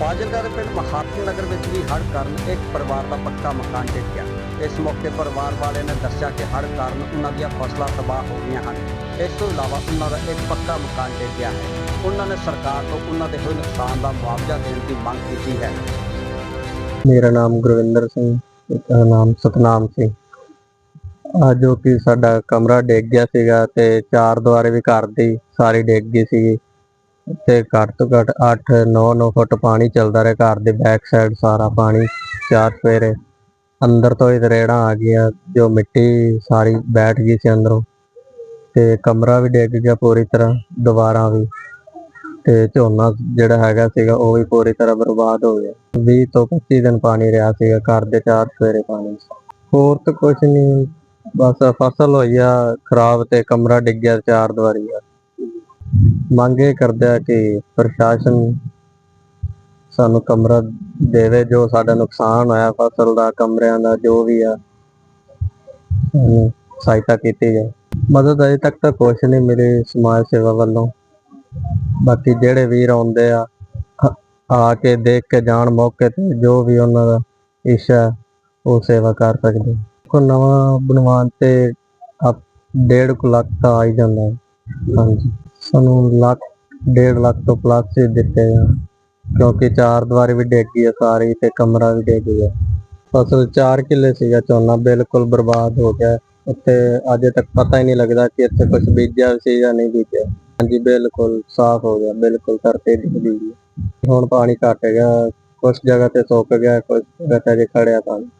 ਫਾਜ਼ਿਲਕਾ ਦੇ ਪਿੰਡ ਮਹਾਤਮ ਨਗਰ ਵਿੱਚ ਵੀ ਹੜ੍ਹ ਕਾਰਨ ਇੱਕ ਪਰਿਵਾਰ ਦਾ ਪੱਕਾ ਮਕਾਨ ਡਿੱਗ ਗਿਆ। ਇਸ ਮੌਕੇ ਪਰਿਵਾਰ ਵਾਲਿਆਂ ਨੇ ਦੱਸਿਆ ਕਿ ਹੜ੍ਹ ਕਾਰਨ ਉਹਨਾਂ ਦੀਆਂ ਫਸਲਾਂ ਤਬਾਹ ਹੋ ਗਈਆਂ ਹਨ। ਇਸ ਤੋਂ ਇਲਾਵਾ ਉਹਨਾਂ ਦਾ ਇੱਕ ਪੱਕਾ ਮਕਾਨ ਡਿੱਗ ਗਿਆ ਹੈ। ਉਹਨਾਂ ਨੇ ਸਰਕਾਰ ਤੋਂ ਉਹਨਾਂ ਦੇ ਹੋਏ ਨੁਕਸਾਨ ਦਾ ਮੁਆਵਜ਼ਾ ਦੇਣ ਦੀ ਮੰਗ ਕੀਤੀ ਹੈ। ਮੇਰਾ ਨਾਮ ਗੁਰਵਿੰਦਰ ਸਿੰਘ ਦਾ ਨਾਮ ਸਤਨਾਮ ਸਿੰਘ। ਆ ਜੋ ਕਿ ਸਾਡਾ ਕਮਰਾ ਡਿੱਗ ਗਿਆ ਸੀਗਾ ਤੇ ਚਾਰ ਦੁਆਰੇ ਵੀ ਘਰ ਦੀ ਸਾਰੀ ਡਿੱਗ ਗਈ ਸੀਗੀ। ਤੇ ਘੱਟ ਤੋਂ ਘੱਟ 8 9 9 ਫੁੱਟ ਪਾਣੀ ਚੱਲਦਾ ਰਿਹਾ। ਘਰ ਦੇ ਬੈਕ ਸਾਈਡ ਸਾਰਾ ਪਾਣੀ, ਚਾਰ ਫੇਰੇ ਅੰਦਰ ਤੋਂ ਹੀ ਤਰੇੜਾਂ ਆ ਗਈਆਂ, ਜੋ ਮਿੱਟੀ ਸਾਰੀ ਬੈਠ ਗਈ ਸੀ ਅੰਦਰੋਂ। ਤੇ ਕਮਰਾ ਵੀ ਡਿੱਗ ਗਿਆ ਪੂਰੀ ਤਰ੍ਹਾਂ, ਦੀਵਾਰਾਂ ਵੀ। ਤੇ ਝੋਨਾ ਜਿਹੜਾ ਹੈਗਾ ਸੀਗਾ, ਉਹ ਵੀ ਪੂਰੀ ਤਰ੍ਹਾਂ ਬਰਬਾਦ ਹੋ ਗਿਆ। 20 ਤੋਂ 25 ਦਿਨ ਪਾਣੀ ਰਿਹਾ ਸੀਗਾ, ਘਰ ਦੇ ਚਾਰ ਸਵੇਰੇ ਪਾਣੀ ਹੋਰ ਤਾਂ ਕੁਝ ਨਹੀਂ, ਬਸ ਫਸਲ ਹੋਈ ਆ, ਖਰਾਬ ਤੇ ਕਮਰਾ ਡਿੱਗਿਆ ਚਾਰ ਦੀਵਾਰੀ ਆ ਮੰਗ ਇਹ ਕਰਦੇ ਆ ਕਿ ਪ੍ਰਸ਼ਾਸਨ ਸਾਨੂੰ ਕਮਰਾ ਦੇਵੇ, ਜੋ ਸਾਡਾ ਨੁਕਸਾਨ ਹੋਇਆ, ਫਸਲ ਦਾ, ਕਮਰਿਆਂ ਦਾ, ਜੋ ਵੀ ਆ ਸਹਾਇਤਾ ਕੀਤੀ ਜਾਏ। ਮਦਦ ਅਜੇ ਤੱਕ ਤਾਂ ਕੁਝ ਨਹੀਂ ਮਿਲੀ ਸਮਾਜ ਸੇਵਾ ਵੱਲੋਂ। ਬਾਕੀ ਜਿਹੜੇ ਵੀਰ ਆਉਂਦੇ ਆ ਆ- ਕੇ ਦੇਖ ਕੇ ਜਾਣ ਮੌਕੇ ਤੇ ਜੋ ਵੀ ਉਹਨਾਂ ਦਾ ਇੱਛਾ, ਉਹ ਸੇਵਾ ਕਰ ਸਕਦੇ ਕੋ ਨਵਾਂ ਬਣਵਾਉਣ ਤੇ ਆਪ ਡੇਢ ਕੁ ਲੱਖ ਤਾਂ ਆ ਹੀ ਜਾਂਦਾ ਹੈ। ਹਾਂਜੀ। ਸਾਨੂੰ ਲੱਖ, ਡੇਢ ਲੱਖ ਤੋਂ ਪਲੱਸ ਹੀ ਦਿੱਤੇ ਆ। ਕਿਉਂਕਿ ਚਾਰ ਦੀਵਾਰੀ ਵੀ ਡਿੱਗ ਗਈ ਹੈ ਸਾਰੀ ਤੇ ਕਮਰਾ ਵੀ ਡਿੱਗ ਗਿਆ। ਫਸਲ 4 ਕਿੱਲੇ ਸੀਗਾ, ਝੋਨਾ ਬਿਲਕੁਲ ਬਰਬਾਦ ਹੋ ਗਿਆ। ਉੱਤੇ ਅਜੇ ਤੱਕ ਪਤਾ ਹੀ ਨਹੀਂ ਲੱਗਦਾ ਕਿ ਇੱਥੇ ਕੁਝ ਬੀਜਿਆ ਸੀ ਜਾਂ ਨਹੀਂ ਬੀਜਿਆ। ਹਾਂਜੀ, ਬਿਲਕੁਲ ਸਾਫ਼ ਹੋ ਗਿਆ, ਬਿਲਕੁਲ ਧਰਤੀ ਡਿੱਗ ਗਈ ਹੁਣ ਪਾਣੀ ਘਟ ਗਿਆ ਕੁਝ ਜਗ੍ਹਾ ਤੇ ਸੁੱਕ ਗਿਆ ਕੁਝ ਜਗ੍ਹਾ ਤੇ ਅਜੇ ਖੜਿਆ ਪਾਣੀ